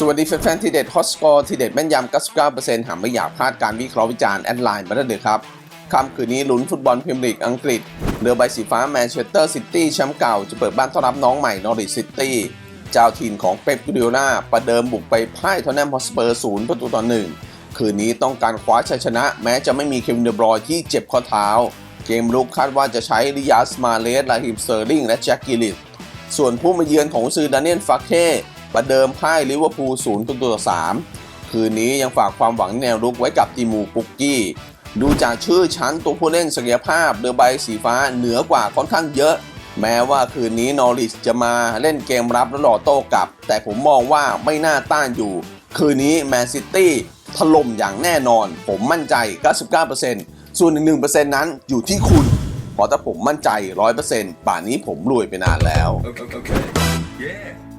สวัสดีแฟนๆทีเด็ดฮอตสกอร์ทีเด็ดแม่นยำ 99%หากไม่อยากพลาดการวิเคราะห์วิจารณ์แอดไลน์มาได้เลยครับค่ำคืนนี้ลุ้นฟุตบอลพรีเมียร์ลีกอังกฤษเรือใบสีฟ้าแมนเชสเตอร์ซิตี้แชมป์เก่า จะเปิดบ้านต้อนรับน้องใหม่นอริซิตี้เจ้าถิ่นของเป๊ปกูดิโอนาประเดิมบุกไปพ่ายทอนแนมฮอสเปอร์ศูนย์ประตูต่อหนึ่งคืนนี้ต้องการคว้าชัยชนะ แม้จะไม่มีเควินเดบรอยที่เจ็บข้อเท้า เกมรุกคาดว่าจะใช้ริยาสมาเลสลาฮิมเซอร์ลิงและแจ็คกิลิตส่วนผู้มาเยือนของซือดานิเอลฟาเค่ ประเดิมพ่ายลิเวอร์พูลศูนย์ตูต่อสามคืนนี้ยังฝากความหวังแนวรุกไว้กับติมูปุกกี้ ดูจากชื่อชั้นตัวผู้เล่นศักยภาพเรือใบสีฟ้าเหนือกว่าค่อนข้างเยอะ แม้ว่าคืนนี้นอริสจะมาเล่นเกมรับและหล่อโต้กลับ แต่ผมมองว่าไม่น่าต้านอยู่ คืนนี้แมนซิตี้ถล่มอย่างแน่นอน ผมมั่นใจ 99%ส่วน 1%นั้นอยู่ที่คุณเพราะถ้าผมมั่นใจ 100%ป่านนี้ผมรวยไปนานแล้ว Okay. okay. Yeah.